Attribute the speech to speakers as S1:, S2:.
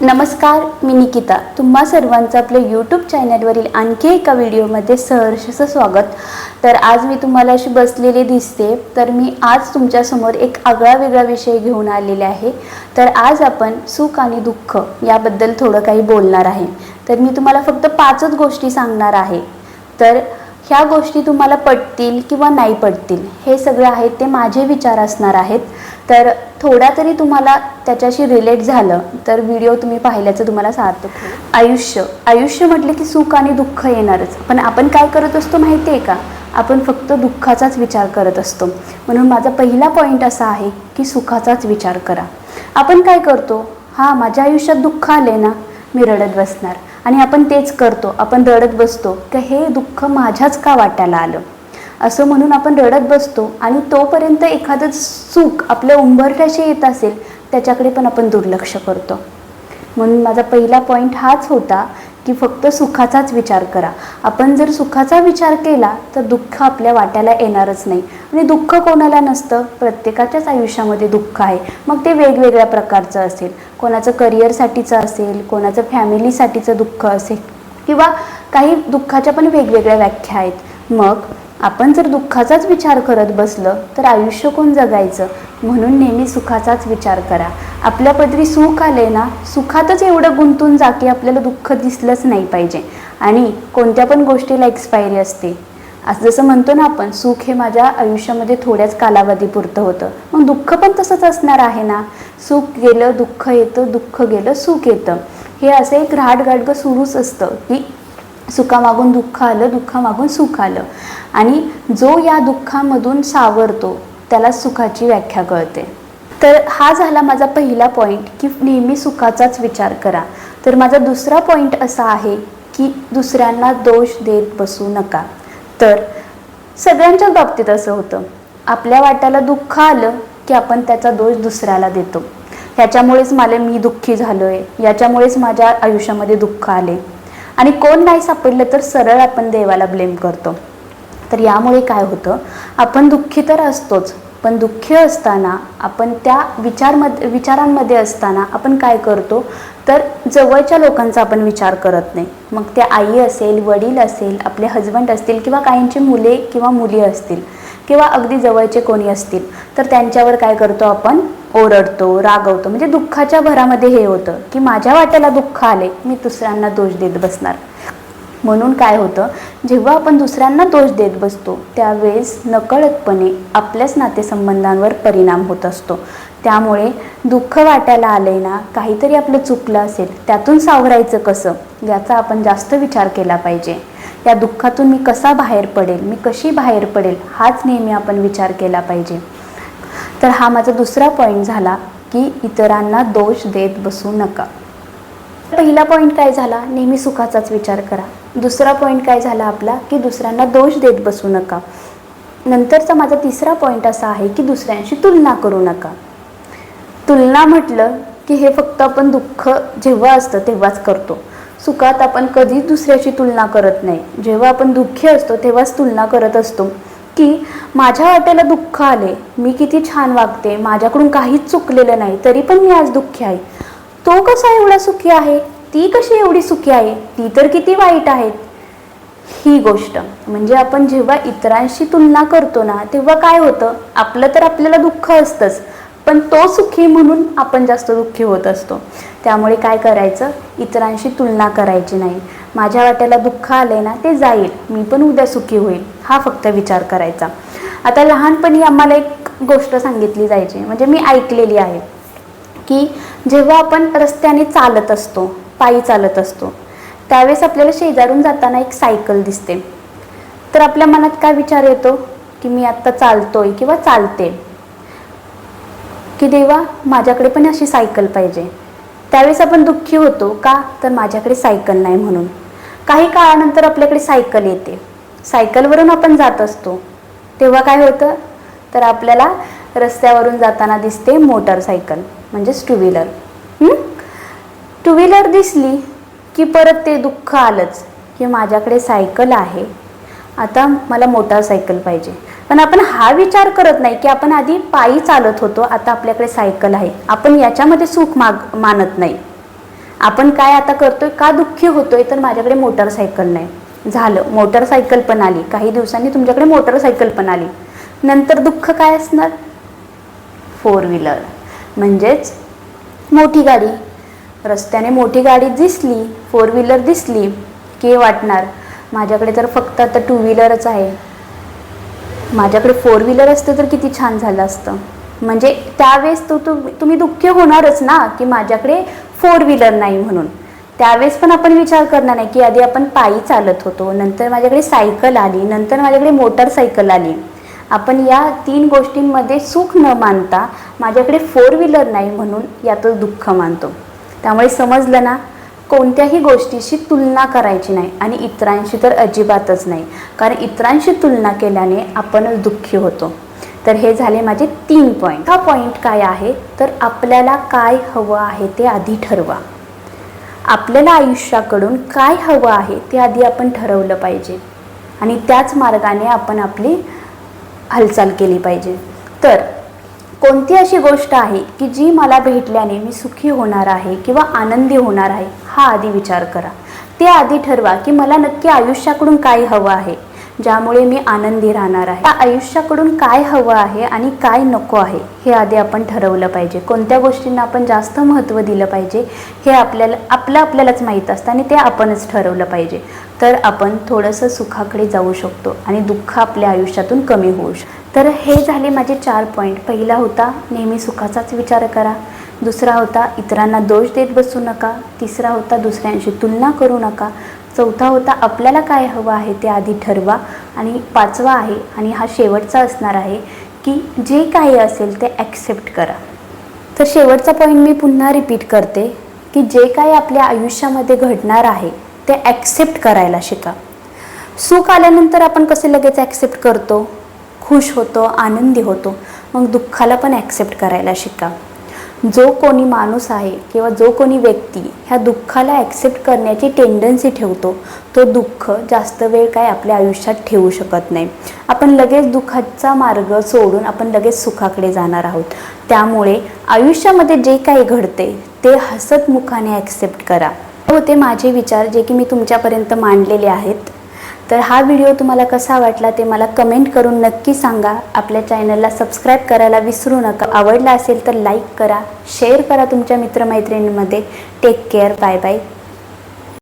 S1: नमस्कार मी निकिता. तुम्हा सर्वांचं आपल्या यूट्यूब चॅनलवरील आणखी एका व्हिडिओमध्ये सहर्षचं स्वागत. तर आज मी तुम्हाला अशी बसलेली दिसते तर मी आज तुमच्यासमोर एक आगळा वेगळा विषय घेऊन आलेले आहे. तर आज आपण सुख आणि दुःख याबद्दल थोडं काही बोलणार आहे. तर मी तुम्हाला फक्त पाचच गोष्टी सांगणार आहे. तर ह्या गोष्टी तुम्हाला पटतील किंवा नाही पटतील हे सगळं आहेत ते माझे विचार असणार आहेत. तर थोडा तरी तुम्हाला त्याच्याशी रिलेट झालं तर व्हिडिओ तुम्ही पाहिल्याचं तुम्हाला सार्थक आयुष्य. आयुष्य म्हटलं की सुख आणि दुःख येणारच. पण आपण काय करत असतो माहिती आहे का? आपण फक्त दुःखाचाच विचार करत असतो. म्हणून माझा पहिला पॉईंट असा आहे की सुखाचाच विचार करा. आपण काय करतो? हां माझ्या आयुष्यात दुःख आले ना मी रडत बसणार. आणि आपण तेच करतो आपण रडत बसतो की हे दुःख माझ्याच का वाटायला आलं? असं म्हणून आपण रडत बसतो आणि तोपर्यंत एखादं सुख आपल्या उंबरठ्याशी येत असेल त्याच्याकडे पण आपण दुर्लक्ष करतो. म्हणून माझा पहिला पॉईंट हाच होता की फक्त सुखाचाच विचार करा. आपण जर सुखाचा विचार केला तर दुःख आपल्या वाट्याला येणारच नाही. आणि दुःख कोणाला नसतं? प्रत्येकाच्याच आयुष्यामध्ये दुःख आहे. मग ते वेगवेगळ्या प्रकारचं असेल. कोणाचं करिअरसाठीचं असेल कोणाचं फॅमिलीसाठीचं दुःख असेल किंवा काही दुःखाच्या पण वेगवेगळ्या व्याख्या आहेत. मग आपण जर दुःखाचाच विचार करत बसलं तर आयुष्य कोण जगायचं? म्हणून नेहमी सुखाचाच विचार करा. आपल्या पदरी सुख आले ना सुखातच एवढं गुंतून जा की आपल्याला दुःख दिसलंच नाही पाहिजे. आणि कोणत्या पण गोष्टीला एक्सपायरी असते. असं जसं म्हणतो ना आपण सुख हे माझ्या आयुष्यामध्ये थोड्याच कालावधीपुरतं होतं. मग दुःख पण तसंच असणार आहे ना. सुख गेलं दुःख येतं दुःख गेलं सुख येतं. हे असं एक राहाटगाडगं सुरूच असतं की सुखामागून दुःख आलं दुःखामागून सुख आलं. आणि जो या दुःखामधून सावरतो त्याला सुखाची व्याख्या कळते. तर हा झाला माझा पहिला पॉईंट की नेहमी सुखाचाच विचार करा. तर माझा दुसरा पॉईंट असा आहे की दुसऱ्यांना दोष देत बसू नका. तर सगळ्यांच्याच बाबतीत असं होतं. आपल्या वाट्याला दुःख आलं की आपण त्याचा दोष दुसऱ्याला देतो. ह्याच्यामुळेच मला मी दुःखी झालो आहे याच्यामुळेच माझ्या आयुष्यामध्ये दुःख आले. आणि कोण नाही सापडलं तर सरळ आपण देवाला ब्लेम करतो. तर यामुळे काय होतं? आपण दुःखी तर असतोच पण दुःखी असताना आपण त्या विचारमध्ये विचारांमध्ये असताना आपण काय करतो? तर जवळच्या लोकांचा आपण विचार करत नाही. मग ते आई असेल वडील असेल आपले हजबंड असतील किंवा काहींची मुले किंवा मुली असतील किंवा अगदी जवळचे कोणी असतील तर त्यांच्यावर काय करतो आपण? ओरडतो रागवतो. म्हणजे दुःखाच्या भरामध्ये हे होतं की माझ्या वाट्याला दुःख आले मी दुसऱ्यांना दोष देत बसणार. म्हणून काय होतं जेव्हा आपण दुसऱ्यांना दोष देत बसतो त्यावेळेस नकळतपणे आपल्याच नातेसंबंधांवर परिणाम होत असतो. त्यामुळे दुःख वाटायला आलंय ना काहीतरी आपलं चुकलं असेल त्यातून सावरायचं कसं याचा आपण जास्त विचार केला पाहिजे. या दुःखातून मी कसा बाहेर पडेल मी कशी बाहेर पडेल हाच नेहमी आपण विचार केला पाहिजे. तर हा माझा दुसरा पॉईंट झाला की इतरांना दोष देत बसू नका. पहिला पॉईंट काय झाला नेहमी सुखाचाच विचार करा. दुसरा पॉईंट काय झाला आपला? की दुसऱ्यांना दोष देत बसू नका. नंतरचा माझा तिसरा पॉईंट असा आहे की दुसऱ्यांशी तुलना करू नका. तुलना म्हटलं की हे फक्त आपण दुःख जेव्हा असतं तेव्हाच करतो. सुखात आपण कधीच दुसऱ्याची तुलना करत नाही. जेव्हा आपण दुःखी असतो तेव्हाच तुलना करत असतो. की माझ्या वाट्याला दुःख आले मी किती छान वागते माझ्याकडून काहीच चुकलेलं नाही तरी पण मी आज दुःखी आहे. तो कसा एवढा सुखी आहे? ती कशी एवढी सुखी आहे? ती तर किती वाईट आहेत. ही गोष्ट म्हणजे आपण जेव्हा इतरांशी तुलना करतो ना तेव्हा काय होतं? आपलं तर आपल्याला दुःख असतंच पण तो सुखी म्हणून आपण जास्त दुःखी होत असतो. त्यामुळे काय करायचं? इतरांशी तुलना करायची नाही. माझ्या वाट्याला दुःख आलंय ना ते जाईल. मी पण उद्या सुखी होईल. हा फक्त विचार करायचा. आता लहानपणी आम्हाला एक गोष्ट सांगितली जायची म्हणजे मी ऐकलेली आहे की जेव्हा आपण रस्त्याने चालत असतो पायी चालत असतो. त्यावेळेस आपल्याला शेजारून जाताना एक सायकल दिसते. तर आपल्या मनात काय विचार येतो? की मी आत्ता चालतोय किंवा चालते? की देवा माझ्याकडे पण अशी सायकल पाहिजे. त्यावेळेस आपण दुःखी होतो का? तर माझ्याकडे सायकल नाही म्हणून. काही काळानंतर आपल्याकडे सायकल येते. सायकलवरून आपण जात असतो. तेव्हा काय होतं? तर आपल्याला रस्त्यावरून जाताना दिसते मोटरसायकल म्हणजेच टू व्हीलर. टू व्हीलर दिसली की परत ते दुःख आलंच की माझ्याकडे सायकल आहे. आता मला मोटारसायकल पाहिजे. पण आपण हा विचार करत नाही की आपण आधी पायी चालत होतो आता आपल्याकडे सायकल आहे. आपण याच्यामध्ये सुख माग मानत नाही. आपण काय आता करतोय का दुःखी होतोय तर माझ्याकडे मोटरसायकल नाही. झालं. मोटरसायकल पण आली. काही दिवसांनी तुमच्याकडे मोटरसायकल पण आली. नंतर दुःख काय असणार? Four wheeler. म्हणजेच मोठी गाडी. रस्त्याने मोठी गाडी दिसली फोर व्हीलर दिसली की वाटणार? माझ्याकडे तर फक्त आता टू व्हीलरच आहे. माझ्याकडे फोर व्हीलर असतं तर किती छान झालं असतं. म्हणजे त्यावेळेस तो तु तुम्ही दुःख होणारच ना की माझ्याकडे फोर व्हीलर नाही म्हणून. त्यावेळेस पण आपण विचार करणार नाही की आधी आपण पायी चालत होतो नंतर माझ्याकडे सायकल आली नंतर माझ्याकडे मोटरसायकल आली. आपण या तीन गोष्टींमध्ये सुख न मानता माझ्याकडे फोर व्हीलर नाही म्हणून यातच दुःख मानतो. त्यामुळे समजलं ना कोणत्याही गोष्टीशी तुलना करायची नाही आणि इतरांशी तर अजिबातच नाही. कारण इतरांशी तुलना केल्याने आपणच दुःखी होतो. तर हे झाले माझे तीन पॉईंट हा पॉईंट काय आहे? तर आपल्याला काय हवं आहे ते आधी ठरवा. आपल्याला आयुष्याकडून काय हवं आहे ते आधी आपण ठरवलं पाहिजे. आणि त्याच मार्गाने आपण आपली हालचाल केली पाहिजे. तर कोणती अशी गोष्ट आहे की जी मला भेटल्याने मी सुखी होणार आहे किंवा आनंदी होणार आहे? हा आधी विचार करा. ते आधी ठरवा की मला नक्की आयुष्याकडून काय हवं आहे. ज्यामुळे मी आनंदी राहणार आहे. आयुष्याकडून काय हवं आहे आणि काय नको आहे हे आधी आपण ठरवलं पाहिजे. कोणत्या गोष्टींना आपण जास्त महत्त्व दिलं पाहिजे हे आपल्याला आपलं आपल्यालाच माहीत असतं आणि ते आपणच ठरवलं पाहिजे. तर आपण थोडंसं सुखाकडे जाऊ शकतो आणि दुःख आपल्या आयुष्यातून कमी होऊ शकतो तर हे झाले माझे चार पॉईंट पहिला होता नेहमी सुखाचाच विचार करा. दुसरा होता इतरांना दोष देत बसू नका. तिसरा होता दुसऱ्यांशी तुलना करू नका. चौथा होता आपल्याला काय हवं आहे ते आधी ठरवा आणि पाचवा आहे आणि हा शेवटचा असणार आहे की जे काही असेल ते ॲक्सेप्ट करा. तर शेवटचा पॉईंट मी पुन्हा रिपीट करते की जे काही आपल्या आयुष्यामध्ये घडणार आहे ते ॲक्सेप्ट करायला शिका. सुख आल्यानंतर आपण कसे लगेच ॲक्सेप्ट करतो? खुश होतो आनंदी होतो मग दुःखाला पण ॲक्सेप्ट करायला शिका. जो कोणी माणूस आहे किंवा जो कोणी व्यक्ती ह्या दुःखाला ॲक्सेप्ट करण्याची टेंडन्सी ठेवतो तो दुःख जास्त वेळ काय आपल्या आयुष्यात ठेवू शकत नाही. आपण लगेच दुःखाचा मार्ग सोडून आपण लगेच सुखाकडे जाणार आहोत. त्यामुळे आयुष्यामध्ये जे काही घडते ते हसतमुखाने ॲक्सेप्ट करा. होते माझे विचार जे की मी तुमच्यापर्यंत मांडलेले आहेत. तर हा व्हिडिओ तुम्हाला कसा वाटला ते मला कमेंट करून नक्की सांगा. आपल्या चॅनलला सबस्क्राईब करायला विसरू नका. आवडला असेल तर लाईक करा शेअर करा तुमच्या मित्रमैत्रिणींमध्ये. Take care bye bye